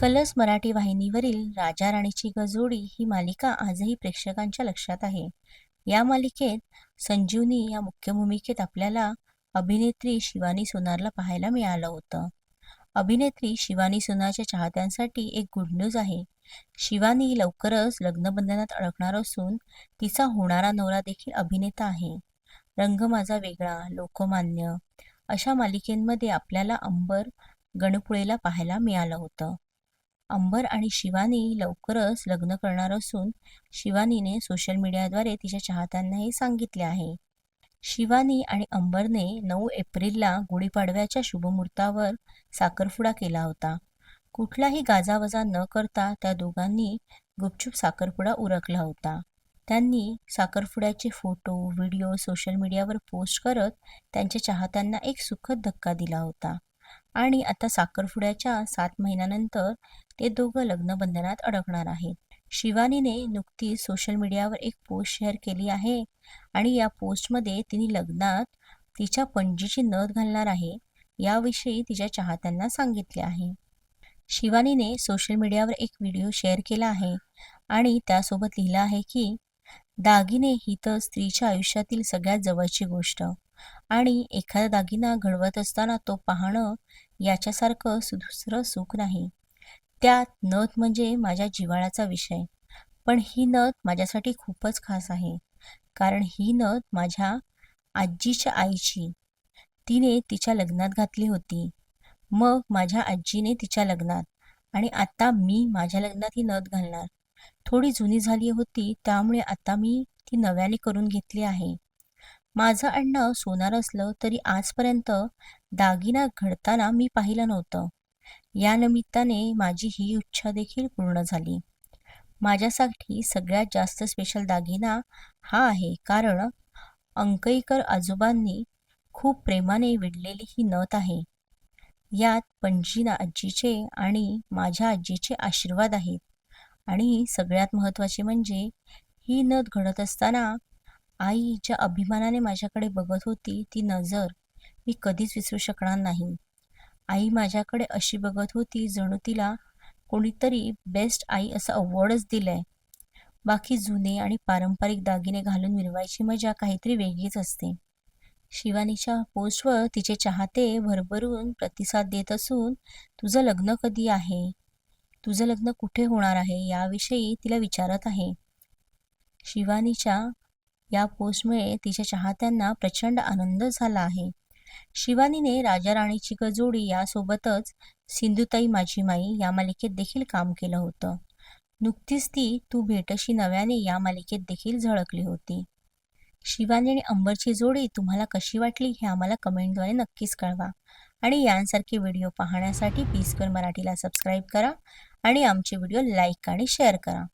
Colours Marathi वाहिनीवरील राजा राणीची गजोडी ही मालिका आजही प्रेक्षकांच्या लक्षात आहे. या मालिकेत संजीवनी या मुख्य भूमिकेत आपल्याला अभिनेत्री शिवानी सोनारला पाहायला मिळालं होतं. अभिनेत्री शिवानी सोनारच्या चाहत्यांसाठी एक गुड न्यूज आहे. शिवानी लवकरच लग्नबंधनात अडकणार असून तिचा होणारा नवरा देखील अभिनेता आहे. रंग माझा वेगळा लोकमान्य अशा मालिकेंमध्ये आपल्याला अंबर गणपुळेला पाहायला मिळालं होतं. अंबर आणि शिवानी लवकरच लग्न करणार असून शिवानीने सोशल मीडियाद्वारे तिच्या चाहत्यांनाही सांगितले आहे. शिवानी आणि अंबरने नऊ एप्रिलला गुढीपाडव्याच्या शुभमुहूर्तावर साखरपुडा केला होता. कुठलाही गाजावजा न करता त्या दोघांनी गुपचूप साखरपुडा उरकला होता. त्यांनी साखरपुड्याचे फोटो व्हिडिओ सोशल मीडियावर पोस्ट करत त्यांच्या चाहत्यांना एक सुखद धक्का दिला होता. आणि आता साखरपुड्याच्या सात महिन्यानंतर ते दोघं लग्नबंधनात अडकणार आहेत. शिवानीने नुकतीच सोशल मीडियावर एक पोस्ट शेअर केली आहे आणि या पोस्टमध्ये तिने लग्नात तिच्या पणजीची नथ घालणार आहे याविषयी तिच्या चाहत्यांना सांगितले आहे. शिवानीने सोशल मीडियावर एक व्हिडिओ शेअर केला आहे आणि त्यासोबत लिहिलं आहे की दागिने ही तर स्त्रीच्या आयुष्यातील सगळ्यात जवळची गोष्ट. आणि एखादा दागिना घडवत असताना तो पाहणं याच्यासारखं दुसरं सुख नाही. त्यात नथ म्हणजे माझ्या जिव्हाळ्याचा विषय. पण ही नथ माझ्यासाठी खूपच खास आहे. कारण ही नथ माझ्या आजीच्या आईची. तिने तिच्या लग्नात घातली होती. मग माझ्या आजीने तिच्या लग्नात. आणि आता मी माझ्या लग्नात ही नथ घालणार. थोडी जुनी झाली होती त्यामुळे आता मी ती नव्याने करून घेतली आहे. माझं आडनाव सोनार असलं तरी आजपर्यंत दागिना घडताना मी पाहिलं नव्हतं. या निमित्ताने माझी ही इच्छा देखील पूर्ण झाली. माझ्यासाठी सगळ्यात जास्त स्पेशल दागिना हा आहे कारण अंकईकर आजोबांनी खूप प्रेमाने विणलेली ही नथ आहे. यात पणजीना आजीचे आणि माझ्या आजीचे आशीर्वाद आहेत. आणि सगळ्यात महत्त्वाचे म्हणजे ही नथ घडत असताना आई ज्या अभिमानाने माझ्याकडे बघत होती ती नजर मी कधीच विसरू शकणार नाही. आई माझ्याकडे अशी बघत होती जणू तिला कोणीतरी बेस्ट आई असं अवॉर्डच दिलंय. बाकी जुने आणि पारंपरिक दागिने घालून मिरवायची मजा काहीतरी वेगळीच असते. शिवानीच्या पोस्टवर तिचे चाहते भरभरून प्रतिसाद देत असून तुझं लग्न कधी आहे? तुझं लग्न कुठे होणार आहे? याविषयी तिला विचारत आहे. शिवानीच्या या पोस्टमुळे तिच्या चाहत्यांना प्रचंड आनंद झाला आहे. शिवानीने राजा राणीची गजोडी यासोबतच सिंधुताई माझी माई या मालिकेत देखील काम केलं होतं. नुकतीच ती तू भेटशी नव्याने या मालिकेत देखील झळकली होती. शिवानी आणि अंबरची जोडी तुम्हाला कशी वाटली हे आम्हाला कमेंटद्वारे नक्कीच कळवा. आणि यांसारखे व्हिडिओ पाहण्यासाठी पीसकर मराठीला सबस्क्राईब करा आणि आमचे व्हिडिओ लाईक आणि शेअर करा.